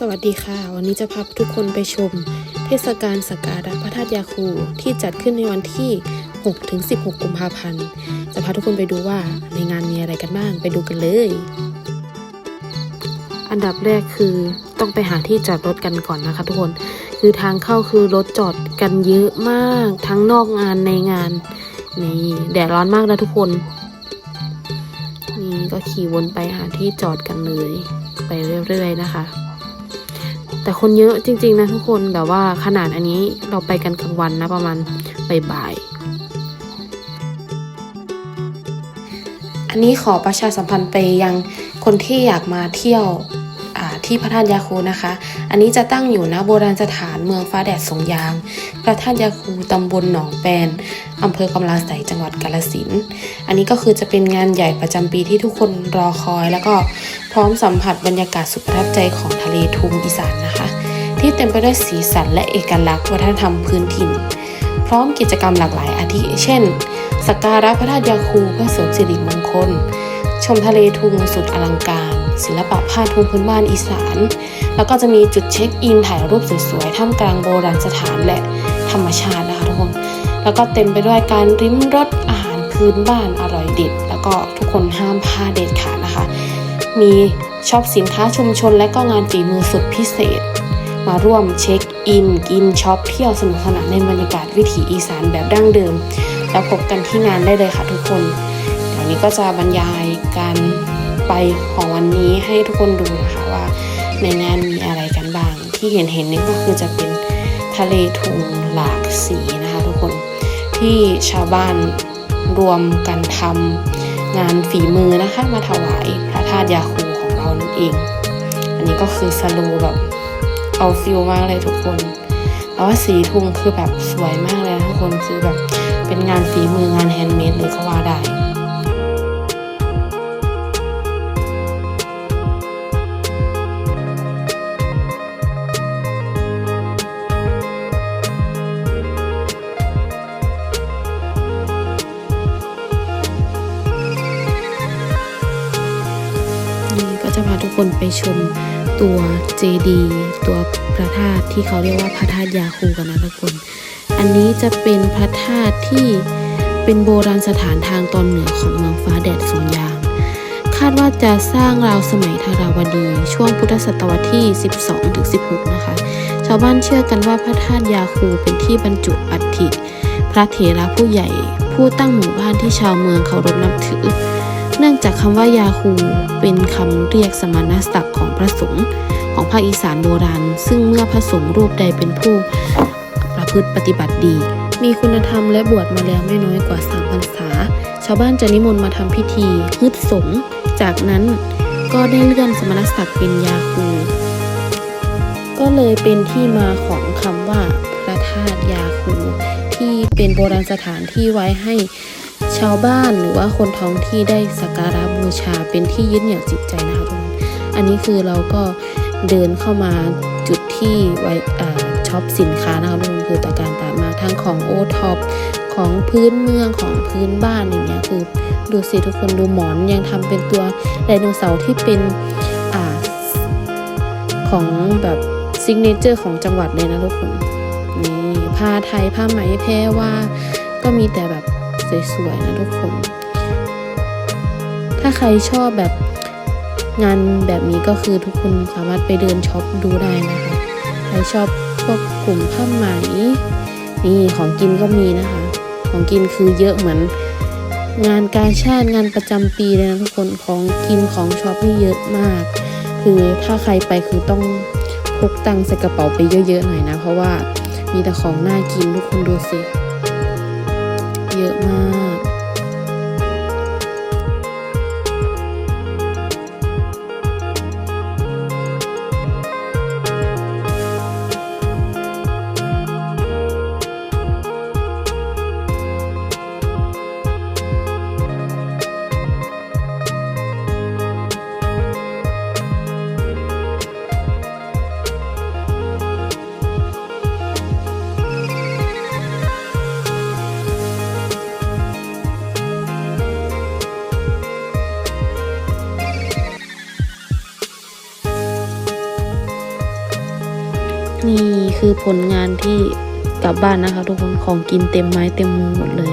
สวัสดีค่ะ วันนี้จะพาทุกคนไปชม เทศกาลสักการะพระธาตุยาคูที่จัดขึ้นในวันที่ 6-16 กุมภาพันธ์ จะพาทุกคนไปดูว่าในงานมีอะไรกันบ้างไปดูกันเลย อันดับแรกคือต้องไปหาที่จอดรถกันก่อนนะคะทุกคน คือทางเข้าคือรถจอดกันเยอะมาก ทั้งนอกงานในงานนี่แดดร้อนมากนะทุกคน นี่ก็ขี่วนไปหาที่จอดกันเลย ไปเรื่อยๆนะคะ แต่คนเยอะจริง ๆ นะทุกคนแต่ว่าขนาดอันนี้เราไปกันกลางวันนะประมาณบ่ายๆอันนี้ขอประชาสัมพันธ์ไปยังคนที่อยากมาเที่ยว ที่พระธาตุยาคูนะคะ อันนี้จะตั้งอยู่นะโบราณสถานเมืองฟ้าแดดสงยาง พระธาตุยาคูตำบลหนองแปนอำเภอกำลาไสยจังหวัดกาฬสินธุ์อันนี้ก็คือจะเป็นงานใหญ่ประจำปีที่ทุกคนรอคอย แล้วก็พร้อมสัมผัสบรรยากาศสุดประทับใจของทะเลทุ่งอีสานนะคะ ที่เต็มไปด้วยสีสันและเอกลักษณ์วัฒนธรรมพื้นถิ่น พร้อมกิจกรรมหลากหลายอาทิเช่นสักการะพระธาตุยาคูเพื่อเสริมสิริมงคล ชมทะเลทุ่งสุดอลังการ ศิลปะผ้าทุงพื้นบ้านอีสาน แล้วก็จะมีจุดเช็คอินถ่ายรูปสวยๆท่ามกลางโบราณสถานและธรรมชาตินะคะทุกคน แล้วก็เต็มไปด้วยการริมรสอาหารพื้นบ้านอร่อยเด็ด แล้วก็ทุกคนห้ามพลาดเด็ดขาดนะคะ มีช็อปสินค้าชุมชนและก็งานฝีมือสุดพิเศษ มาร่วมเช็คอิน กินช็อปเที่ยวสนุกสนานในบรรยากาศวิถีอีสานแบบดั้งเดิม แล้วพบกันที่งานได้เลยค่ะทุกคนเดี๋ยวนี้ก็จะบรรยายการ ไปของวันนี้ให้ทุกคนดูนะคะว่าในงานมีอะไรกันบ้าง ที่เห็นเห็นนี่ก็คือจะเป็นทะเลทุงหลากสีนะคะทุกคนที่ชาวบ้านรวมกันทำงานฝีมือนะคะมาถวายพระธาตุยาคูของเรานั่นเอง อันนี้ก็คือสโลแบบเอาฟิลมากเลยทุกคนแล้วว่าสีทุงคือแบบสวยมากเลยทุกคนคือแบบเป็นงานฝีมืองานแฮนด์เมดเลยก็ว่าได้ ทุกคนไปชมตัวเจดีตัวพระธาตุที่เขาเรียกว่าพระธาตุยาคูกันนะทุกคน อันนี้จะเป็นพระธาตุที่เป็นโบราณสถานทางตอนเหนือของเมืองฟ้าแดดสงยาง คาดว่าจะสร้างราวสมัยธาราวดี ช่วงพุทธศตวรรษที่ 12-16 นะคะ ชาวบ้านเชื่อกันว่าพระธาตุยาคูเป็นที่บรรจุอัฐิพระเถระผู้ใหญ่ผู้ตั้งหมู่บ้านที่ชาวเมืองเคารพนับถือ เนื่องจากคำว่ายาคูเป็นคำเรียกสมณศักดิ์ของพระสงฆ์ของภาคอีสานโบราณ ซึ่งเมื่อพระสงฆ์รูปใดเป็นผู้ประพฤติปฏิบัติดี มีคุณธรรมและบวชมาแล้วไม่น้อยกว่าสามพรรษา ชาวบ้านจะนิมนต์มาทำพิธีฮึดสงจากนั้นก็ได้เลื่อนสมณศักดิ์เป็นยาคู ก็เลยเป็นที่มาของคำว่าพระธาตุยาคูที่เป็นโบราณสถานที่ไว้ให้ ชาวบ้านหรือว่าคนท้องที่ได้สักการะบูชาเป็นที่ยึดเหนี่ยวจิตใจนะคะทุกคนอันนี้คือเราก็เดินเข้ามาจุดที่ไว้อาช็อปสินค้านะคะทุกคนคือตะการตามมาทั้งของโอท็อปของพื้นเมืองของพื้นบ้านอย่างเงี้ยคือดูสิทุกคนดูหมอนยังทำเป็นตัวไดโนเสาร์ที่เป็นอของแบบซิกเนเจอร์ของจังหวัดเลยนะทุกคนนี่ผ้าไทยผ้าไหมแพรว่าก็มีแต่แบบ สวยๆนะทุกคน ถ้าใครชอบแบบงานแบบนี้ก็คือทุกคนสามารถไปเดินช็อปดูได้นะคะ ใครชอบพวกกลุ่มผ้าไหมนี่ของกินก็มีนะคะ ของกินคือเยอะเหมือนงานการชาติงานประจำปีเลยนะทุกคนของกินของช็อปนี่เยอะมาก คือถ้าใครไปคือต้องพกตังค์ใส่กระเป๋าไปเยอะๆหน่อยนะ เพราะว่ามีแต่ของน่ากินทุกคนดูสิ เยอะมาก นี่คือผลงานที่กลับบ้านนะคะ ทุกคนของกินเต็มไม้เต็มมือหมดเลย